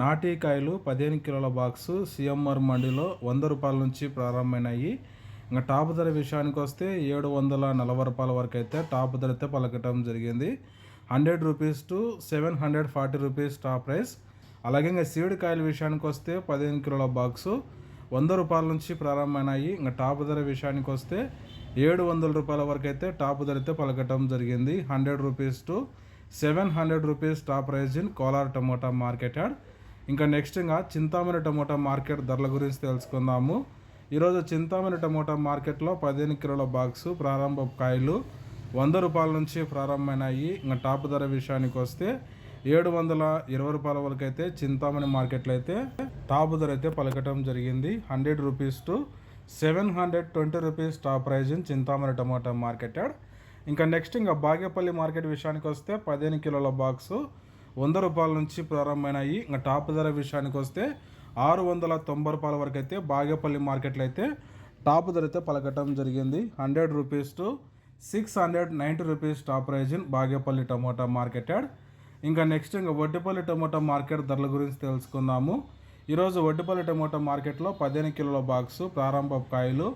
నాటికాయలు పదిహేను కిలోల box CMR మండిలో వంద రూపాయల నుంచి ప్రారంభమైనాయి. ఇంకా టాప్ ధర విషయానికి వస్తే ఏడు వందల నలభై రూపాయల వరకు అయితే టాప్ ధర అయితే పలకటం జరిగింది. Hundred rupees to seven hundred forty rupees top price. అలాగే ఇంకా సీడ్ కాయల విషయానికి వస్తే పదిహేను కిలోల బాక్సు వంద రూపాయల నుంచి ప్రారంభమైనాయి. ఇంకా టాప్ ధర విషయానికి వస్తే ఏడు వందల రూపాయల వరకు అయితే టాప్ ధర అయితే పలకటం జరిగింది. Hundred rupees to seven hundred rupees top price in Kolar tomato market yard ఇంకా నెక్స్ట్ ఇంకా చింతామణి టమోటా మార్కెట్ ధరల గురించి తెలుసుకుందాము. ఈరోజు చింతామణి టమోటా మార్కెట్లో పదిహేను కిలోల బాక్సు ప్రారంభ కాయలు వంద రూపాయల నుంచి ప్రారంభమైనాయి. ఇంకా టాప్ ధర విషయానికి వస్తే ఏడు వందల ఇరవై రూపాయల వరకు అయితే చింతామణి మార్కెట్లో అయితే టాప్ ధర అయితే పలకటం జరిగింది. Hundred rupees to seven hundred twenty rupees top price in Chintamani tomato market ఇంకా నెక్స్ట్ ఇంకా బాగేపల్లి మార్కెట్ విషయానికి వస్తే పదిహేను కిలోల బాక్సు వంద రూపాయల నుంచి ప్రారంభమైనాయి. ఇంకా టాప్ ధర విషయానికి వస్తే ఆరు వందల తొంభై రూపాయల వరకు అయితే బాగేపల్లి మార్కెట్లో అయితే టాప్ ధర అయితే పలకటం జరిగింది. Hundred rupees to six hundred ninety rupees top price in Bagepalli tomato market ఇంకా నెక్స్ట్ ఇంకా వడ్డిపల్లి టమోటా మార్కెట్ ధరల గురించి తెలుసుకుందాము. ఈరోజు వడ్డిపల్లి టమోటా మార్కెట్లో పదిహేను కిలోల బాక్సు ప్రారంభ కాయలు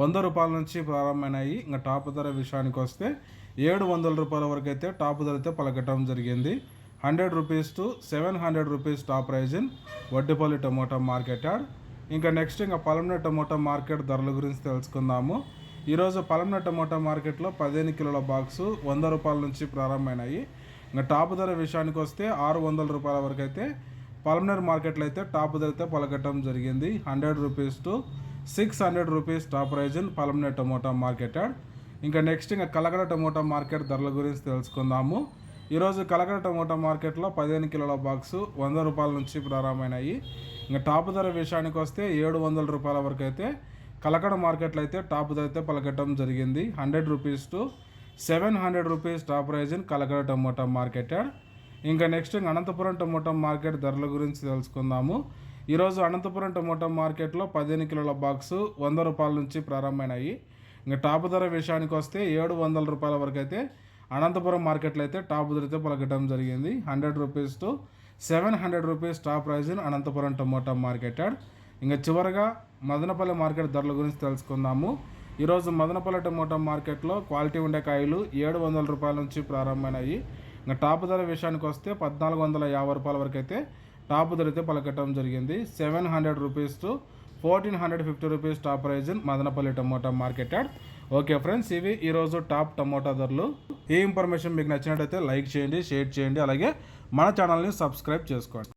వంద రూపాయల నుంచి ప్రారంభమైనాయి. ఇంకా టాప్ ధర విషయానికి వస్తే ఏడు వందల రూపాయల వరకు అయితే టాప్ ధర అయితే పలకటం జరిగింది. Hundred rupees to seven hundred rupees top price in Vaddipalli tomato market yard. ఇంకా నెక్స్ట్ ఇంకా పలమనే టమోటా మార్కెట్ ధరల గురించి తెలుసుకుందాము. ఈరోజు పలమనే టమోటా మార్కెట్లో పదిహేను కిలోల బాక్సు వంద రూపాయల నుంచి ప్రారంభమైనాయి. ఇంకా టాప్ ధర విషయానికి వస్తే ఆరు వందల రూపాయల వరకు అయితే పలమనేర్ మార్కెట్లో అయితే టాప్ ధర అయితే పలకటం జరిగింది. Hundred rupees to six hundred rupees top price in Palamaner tomato market yard. ఇంకా నెక్స్ట్ ఇంకా కలగడ టమోటా మార్కెట్ ధరల గురించి తెలుసుకుందాము. ఈరోజు కలకడ టమోటా మార్కెట్లో పదిహేను కిలోల బాక్సు వంద రూపాయల నుంచి ప్రారంభమైనాయి. ఇంకా టాప్ ధర విషయానికి వస్తే ఏడు వందల రూపాయల వరకు అయితే కలకడ మార్కెట్లో అయితే టాప్ ధర అయితే పలకటం జరిగింది. Hundred rupees to seven hundred rupees top price in Kalakada tomato market. ఇంకా నెక్స్ట్ అనంతపురం టమోటా మార్కెట్ ధరల గురించి తెలుసుకుందాము. ఈరోజు అనంతపురం టమోటా మార్కెట్లో పదిహేను కిలోల బాక్సు వంద రూపాయల నుంచి ప్రారంభమైనాయి. ఇంకా టాప్ ధర విషయానికి వస్తే ఏడు వందల రూపాయల వరకు అయితే అనంతపురం మార్కెట్లో అయితే టాప్ ధరతో పలకటం జరిగింది. Hundred rupees seven hundred rupees top price in Anantapuram tomato market ఇంకా చివరగా మదనపల్లి మార్కెట్ ధరల గురించి తెలుసుకుందాము. ఈరోజు మదనపల్లి టమోటా మార్కెట్లో క్వాలిటీ ఉండే కాయలు ఏడు వందల రూపాయల నుంచి ప్రారంభమైనాయి. ఇంకా టాప్ ధర విషయానికి వస్తే పద్నాలుగు వందల యాభై రూపాయల వరకు అయితే టాప్ ధర అయితే పలకటం జరిగింది. Seven hundred rupees to fourteen hundred fifty rupees top price Madanapalle tomato market yard okay friends ఇవి ఈరోజు టాప్ టమోటా ధరలు. ఈ ఇన్ఫర్మేషన్ మీకు నచ్చినట్టయితే లైక్ చేయండి షేర్ చేయండి అలాగే మన ఛానల్ని సబ్స్క్రైబ్ చేసుకోండి.